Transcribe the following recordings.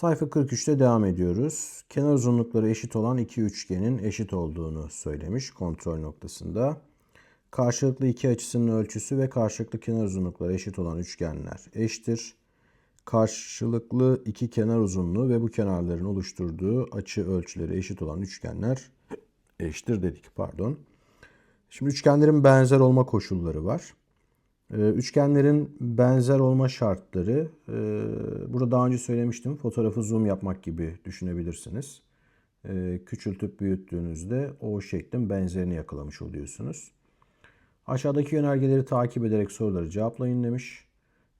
Sayfa 43'te devam ediyoruz. Kenar uzunlukları eşit olan iki üçgenin eşit olduğunu söylemiş kontrol noktasında. Karşılıklı iki açısının ölçüsü ve karşılıklı kenar uzunlukları eşit olan üçgenler eşittir. Karşılıklı iki kenar uzunluğu ve bu kenarların oluşturduğu açı ölçüleri eşit olan üçgenler eşittir dedik pardon. Şimdi üçgenlerin benzer olma koşulları var. Ee, Üçgenlerin benzer olma şartları, e, burada daha önce söylemiştim, fotoğrafı zoom yapmak gibi düşünebilirsiniz. Ee, Küçültüp büyüttüğünüzde o şeklin benzerini yakalamış oluyorsunuz. Aşağıdaki yönergeleri takip ederek soruları cevaplayın demiş.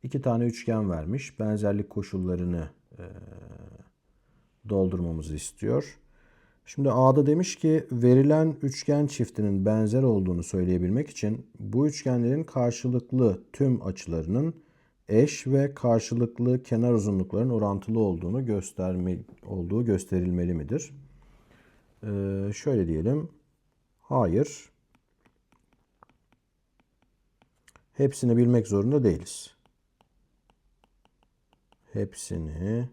İki tane üçgen vermiş. Benzerlik koşullarını doldurmamızı istiyor. Şimdi A'da demiş ki verilen üçgen çiftinin benzer olduğunu söyleyebilmek için bu üçgenlerin karşılıklı tüm açılarının eş ve karşılıklı kenar uzunluklarının orantılı olduğunu gösterme, olduğu gösterilmeli midir? Ee, şöyle diyelim. Hayır. Hepsini bilmek zorunda değiliz. Hepsini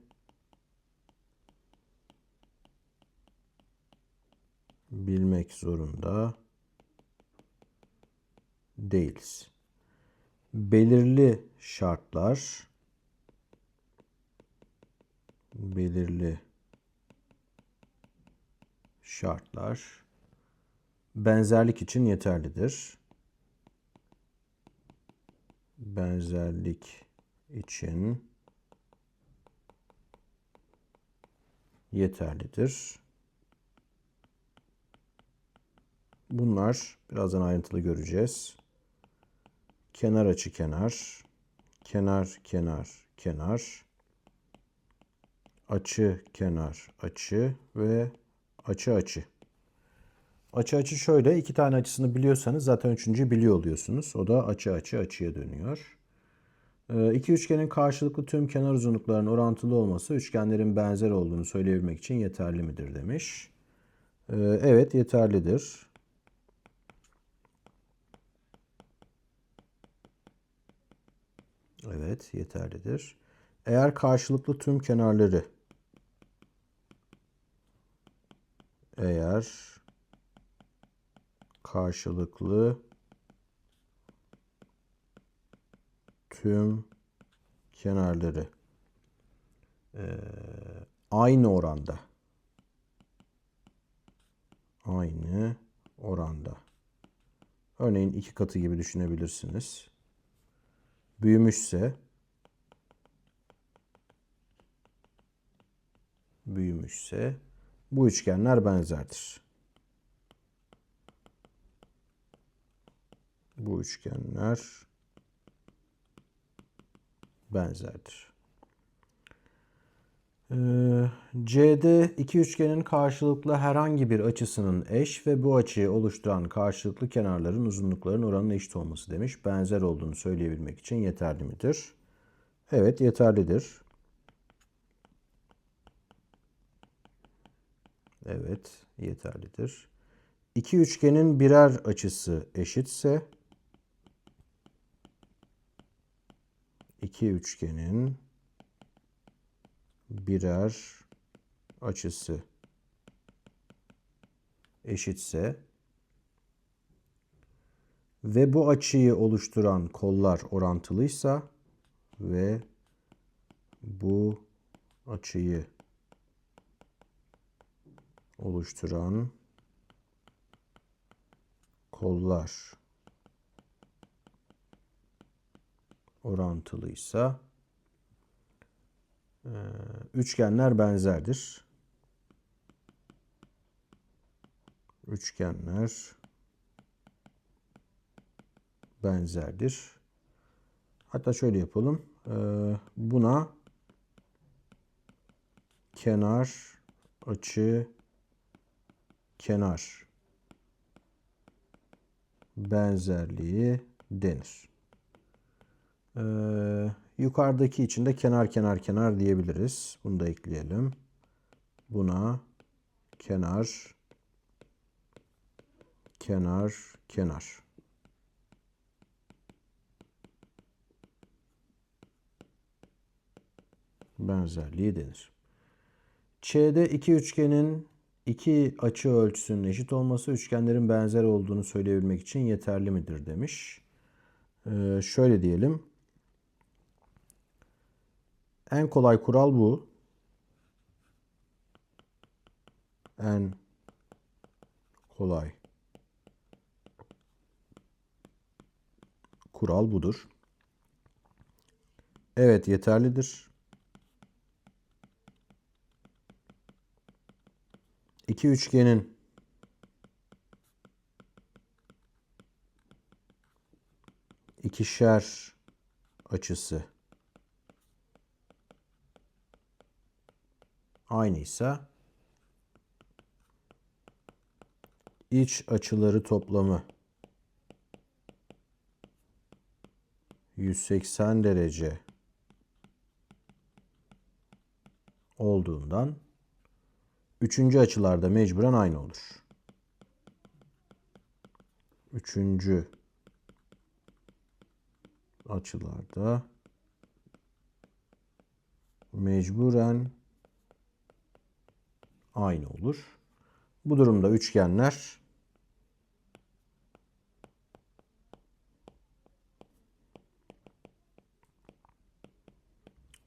bilmek zorunda değiliz. Belirli şartlar belirli şartlar benzerlik için yeterlidir. Benzerlik için yeterlidir. Bunlar birazdan ayrıntılı göreceğiz. Kenar açı kenar, kenar kenar kenar, açı kenar açı ve açı açı. Açı açı şöyle iki tane açısını biliyorsanız zaten üçüncü biliyor oluyorsunuz. O da açı açı açıya dönüyor. Ee, iki üçgenin karşılıklı tüm kenar uzunluklarının orantılı olması üçgenlerin benzer olduğunu söyleyebilmek için yeterli midir demiş. Ee, evet yeterlidir. Evet, yeterlidir. Eğer karşılıklı tüm kenarları eğer karşılıklı tüm kenarları e, aynı oranda aynı oranda örneğin iki katı gibi düşünebilirsiniz büyümüşse büyümüşse bu üçgenler benzerdir. Bu üçgenler benzerdir. Ee, CD iki üçgenin karşılıklı herhangi bir açısının eş ve bu açıyı oluşturan karşılıklı kenarların uzunluklarının oranının eşit olması demiş. Benzer olduğunu söyleyebilmek için yeterli midir? Evet yeterlidir. Evet yeterlidir. İki üçgenin birer açısı eşitse iki üçgenin birer açısı eşitse ve bu açıyı oluşturan kollar orantılıysa ve bu açıyı oluşturan kollar orantılıysa üçgenler benzerdir. Üçgenler benzerdir. Hatta şöyle yapalım. Ee, buna kenar, açı, kenar benzerliği denir. Ee, yukarıdaki için de kenar kenar kenar diyebiliriz. Bunu da ekleyelim. Buna kenar kenar kenar. Benzerliği denir. Ç'de iki üçgenin iki açı ölçüsünün eşit olması üçgenlerin benzer olduğunu söyleyebilmek için yeterli midir demiş. Ee, şöyle diyelim. En kolay kural bu. En kolay kural budur. Evet yeterlidir. İki üçgenin ikişer açısı aynıysa iç açıları toplamı 180 derece olduğundan üçüncü açılarda mecburen aynı olur. Üçüncü açılarda mecburen aynı olur. Bu durumda üçgenler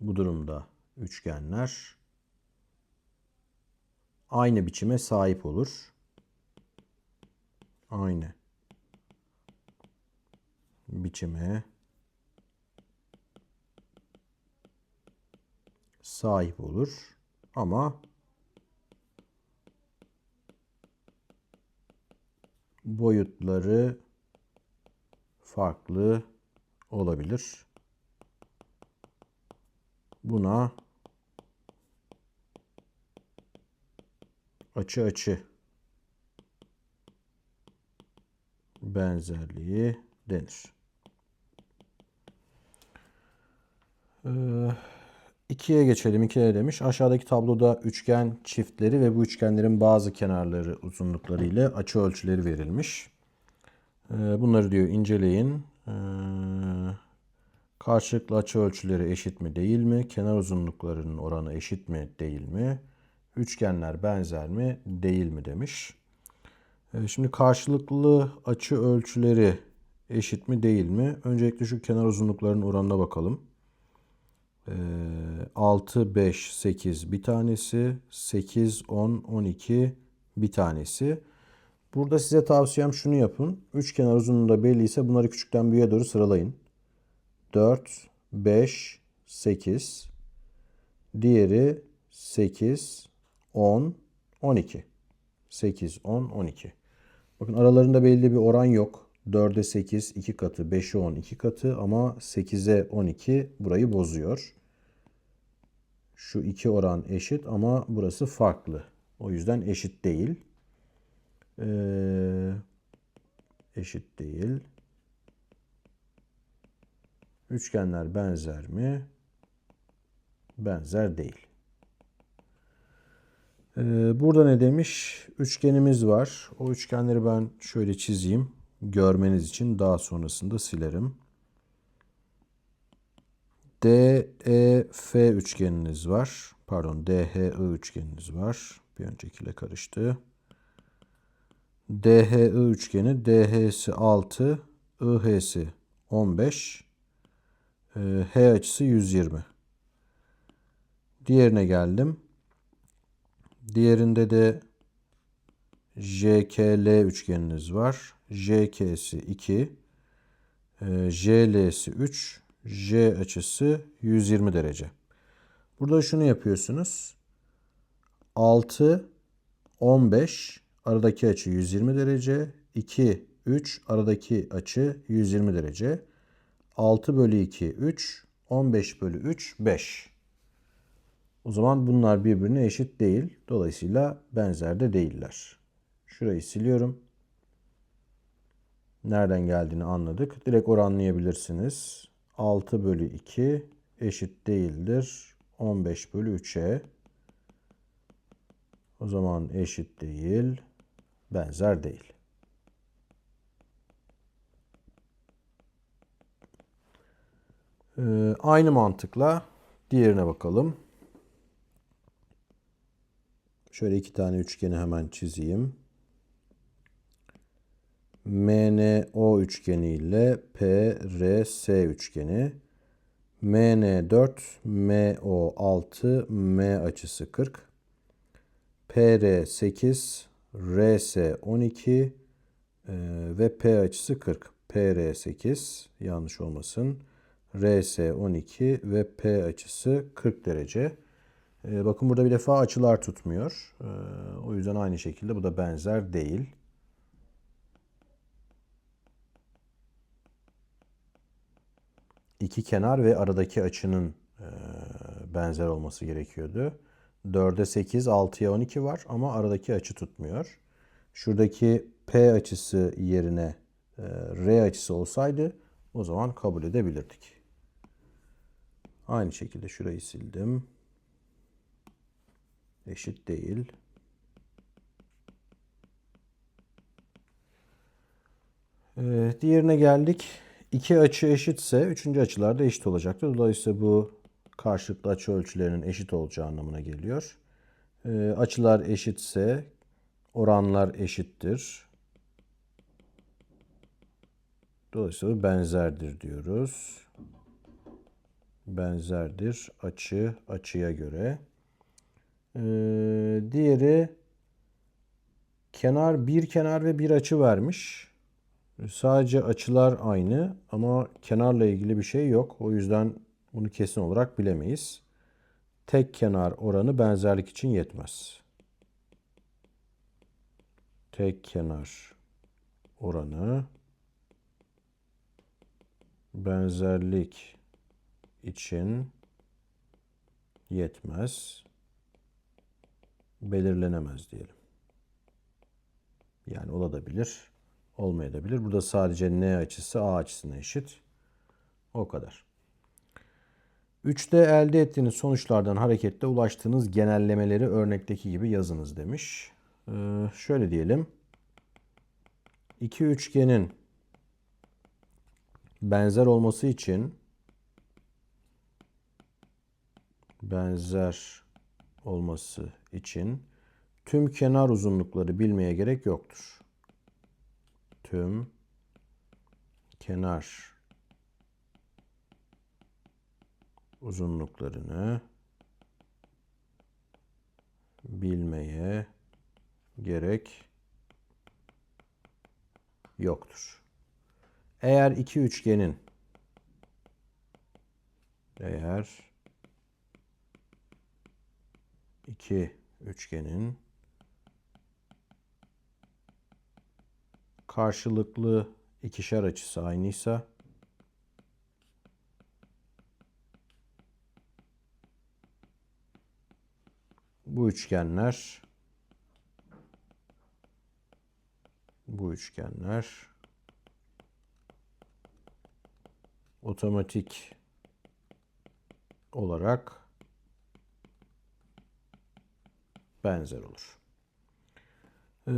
bu durumda üçgenler aynı biçime sahip olur. Aynı biçime sahip olur ama boyutları farklı olabilir. Buna açı açı benzerliği denir. Ee, ikiye geçelim. İkiye demiş. Aşağıdaki tabloda üçgen çiftleri ve bu üçgenlerin bazı kenarları uzunlukları ile açı ölçüleri verilmiş. Ee, bunları diyor inceleyin. Ee, karşılıklı açı ölçüleri eşit mi değil mi? Kenar uzunluklarının oranı eşit mi değil mi? Üçgenler benzer mi değil mi demiş. Ee, şimdi karşılıklı açı ölçüleri eşit mi değil mi? Öncelikle şu kenar uzunluklarının oranına bakalım. 6, 5, 8 bir tanesi, 8, 10, 12 bir tanesi. Burada size tavsiyem şunu yapın. Üç kenar uzunluğu da belliyse bunları küçükten büyüğe doğru sıralayın. 4, 5, 8. Diğeri 8, 10, 12. 8, 10, 12. Bakın aralarında belli bir oran yok. 4'e 8 2 katı, 5'e 10 2 katı ama 8'e 12 burayı bozuyor. Şu iki oran eşit ama burası farklı. O yüzden eşit değil. Ee, eşit değil. Üçgenler benzer mi? Benzer değil. Ee, burada ne demiş? Üçgenimiz var. O üçgenleri ben şöyle çizeyim. Görmeniz için daha sonrasında silerim. DEF üçgeniniz var. Pardon DHI üçgeniniz var. Bir öncekiyle karıştı. DHI üçgeni DH'si 6, IH'si 15, H açısı 120. Diğerine geldim. Diğerinde de JKL üçgeniniz var. JK'si 2, JL'si 3, J açısı 120 derece. Burada şunu yapıyorsunuz. 6, 15 aradaki açı 120 derece. 2, 3 aradaki açı 120 derece. 6 bölü 2, 3. 15 bölü 3, 5. O zaman bunlar birbirine eşit değil. Dolayısıyla benzer de değiller. Şurayı siliyorum. Nereden geldiğini anladık. Direkt oranlayabilirsiniz. 6 bölü 2 eşit değildir. 15 bölü 3'e. O zaman eşit değil. Benzer değil. Ee, aynı mantıkla diğerine bakalım. Şöyle iki tane üçgeni hemen çizeyim. MNO üçgeni ile PRS üçgeni. MN4, MO6, M açısı 40. PR8, RS12 e, ve P açısı 40. PR8 yanlış olmasın. RS12 ve P açısı 40 derece. E, bakın burada bir defa açılar tutmuyor. E, o yüzden aynı şekilde bu da benzer değil. İki kenar ve aradaki açının benzer olması gerekiyordu. 4'e 8, 6'ya 12 var ama aradaki açı tutmuyor. Şuradaki P açısı yerine R açısı olsaydı o zaman kabul edebilirdik. Aynı şekilde şurayı sildim. Eşit değil. Ee, diğerine geldik. İki açı eşitse üçüncü açılar da eşit olacaktır. Dolayısıyla bu karşılıklı açı ölçülerinin eşit olacağı anlamına geliyor. Ee, açılar eşitse oranlar eşittir. Dolayısıyla benzerdir diyoruz. Benzerdir açı açıya göre. Ee, diğeri kenar bir kenar ve bir açı vermiş. Sadece açılar aynı ama kenarla ilgili bir şey yok. O yüzden bunu kesin olarak bilemeyiz. Tek kenar oranı benzerlik için yetmez. Tek kenar oranı benzerlik için yetmez. Belirlenemez diyelim. Yani olabilir olmayabilir. Burada sadece n açısı a açısına eşit. O kadar. 3'te elde ettiğiniz sonuçlardan hareketle ulaştığınız genellemeleri örnekteki gibi yazınız demiş. Ee, şöyle diyelim. İki üçgenin benzer olması için benzer olması için tüm kenar uzunlukları bilmeye gerek yoktur tüm kenar uzunluklarını bilmeye gerek yoktur. Eğer iki üçgenin eğer iki üçgenin karşılıklı ikişer açısı aynıysa bu üçgenler bu üçgenler otomatik olarak benzer olur. Ee,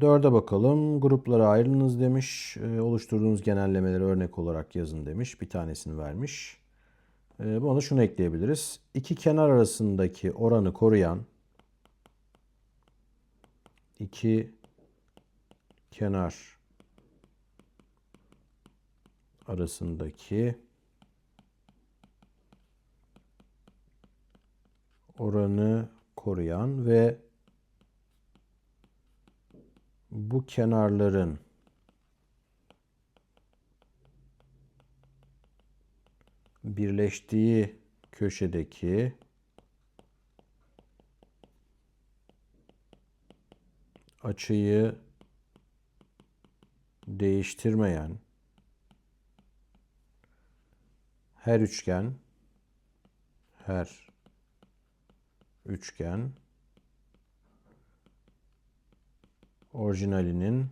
dörde bakalım. Gruplara ayrılınız demiş. Ee, oluşturduğunuz genellemeleri örnek olarak yazın demiş. Bir tanesini vermiş. Ee, buna şunu ekleyebiliriz. İki kenar arasındaki oranı koruyan iki kenar arasındaki oranı koruyan ve bu kenarların birleştiği köşedeki açıyı değiştirmeyen her üçgen her üçgen orijinalinin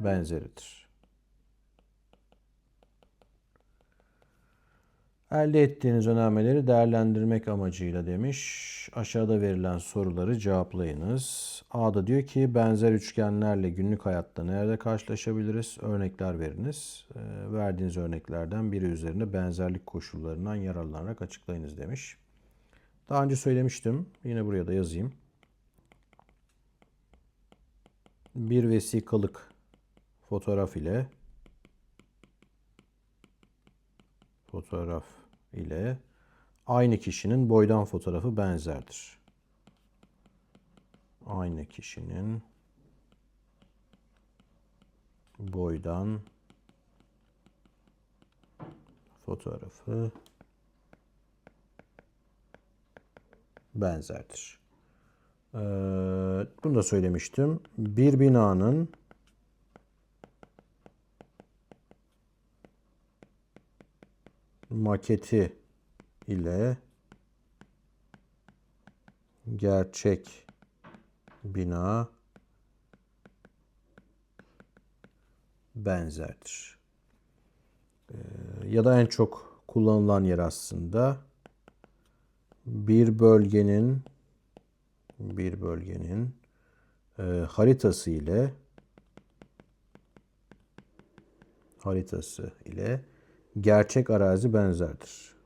benzeridir. Elde ettiğiniz önermeleri değerlendirmek amacıyla demiş. Aşağıda verilen soruları cevaplayınız. A'da diyor ki benzer üçgenlerle günlük hayatta nerede karşılaşabiliriz? Örnekler veriniz. E, verdiğiniz örneklerden biri üzerinde benzerlik koşullarından yararlanarak açıklayınız demiş. Daha önce söylemiştim. Yine buraya da yazayım. Bir vesikalık fotoğraf ile fotoğraf ile aynı kişinin boydan fotoğrafı benzerdir. Aynı kişinin boydan fotoğrafı benzerdir. Ee, bunu da söylemiştim. Bir binanın maketi ile gerçek bina benzerdir. Ee, ya da en çok kullanılan yer aslında bir bölgenin bir bölgenin e, haritası ile haritası ile gerçek arazi benzerdir.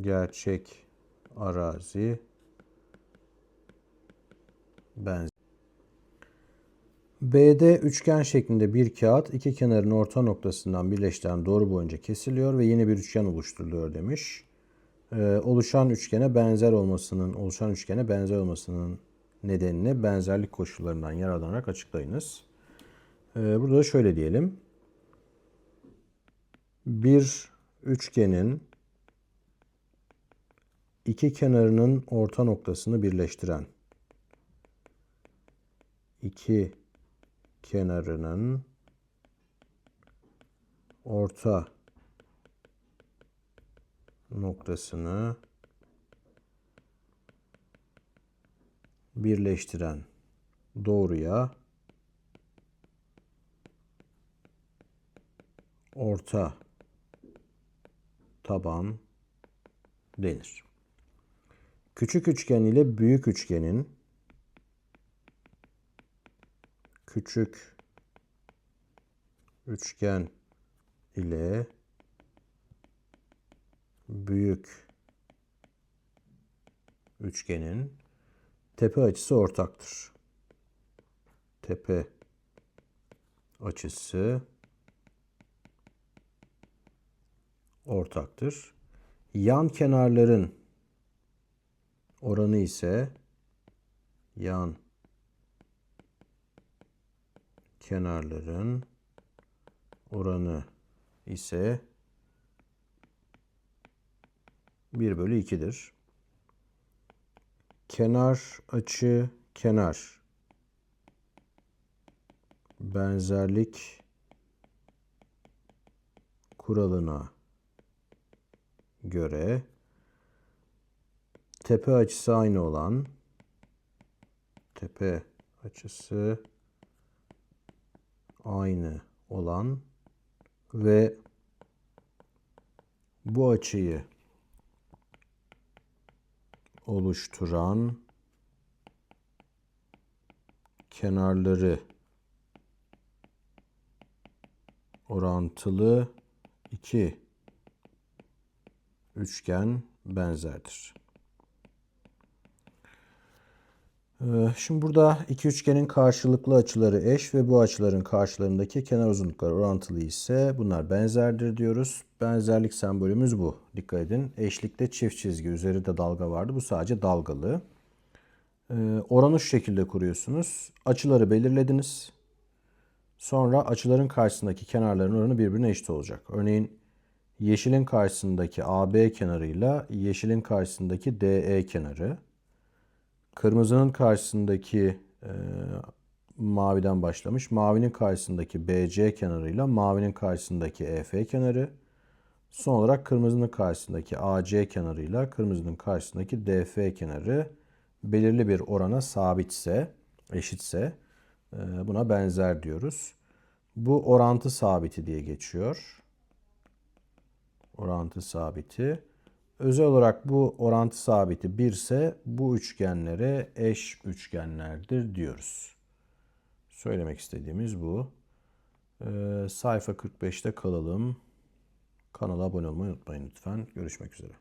Gerçek arazi benzer. BD üçgen şeklinde bir kağıt iki kenarın orta noktasından birleştiren doğru boyunca kesiliyor ve yeni bir üçgen oluşturuluyor demiş. Ee, oluşan üçgene benzer olmasının oluşan üçgene benzer olmasının nedenini benzerlik koşullarından yararlanarak açıklayınız. Ee, burada da şöyle diyelim. Bir üçgenin iki kenarının orta noktasını birleştiren iki kenarının orta noktasını birleştiren doğruya orta taban denir. Küçük üçgen ile büyük üçgenin küçük üçgen ile büyük üçgenin tepe açısı ortaktır. Tepe açısı ortaktır. Yan kenarların oranı ise yan kenarların oranı ise 1 bölü 2'dir. Kenar açı kenar benzerlik kuralına göre tepe açısı aynı olan tepe açısı aynı olan ve bu açıyı oluşturan kenarları orantılı iki üçgen benzerdir. Ee, Şimdi burada iki üçgenin karşılıklı açıları eş ve bu açıların karşılarındaki kenar uzunlukları orantılı ise bunlar benzerdir diyoruz. Benzerlik sembolümüz bu. Dikkat edin. Eşlikte çift çizgi üzerinde dalga vardı. Bu sadece dalgalı. Ee, Oranı şu şekilde kuruyorsunuz. Açıları belirlediniz. Sonra açıların karşısındaki kenarların oranı birbirine eşit olacak. Örneğin yeşilin karşısındaki AB kenarıyla yeşilin karşısındaki DE kenarı. Kırmızının karşısındaki e, maviden başlamış. Mavinin karşısındaki BC kenarıyla mavinin karşısındaki EF kenarı. Son olarak kırmızının karşısındaki AC kenarıyla kırmızının karşısındaki DF kenarı belirli bir orana sabitse, eşitse e, buna benzer diyoruz. Bu orantı sabiti diye geçiyor. Orantı sabiti. Özel olarak bu orantı sabiti 1 ise bu üçgenlere eş üçgenlerdir diyoruz. Söylemek istediğimiz bu. Ee, sayfa 45'te kalalım. Kanala abone olmayı unutmayın lütfen. Görüşmek üzere.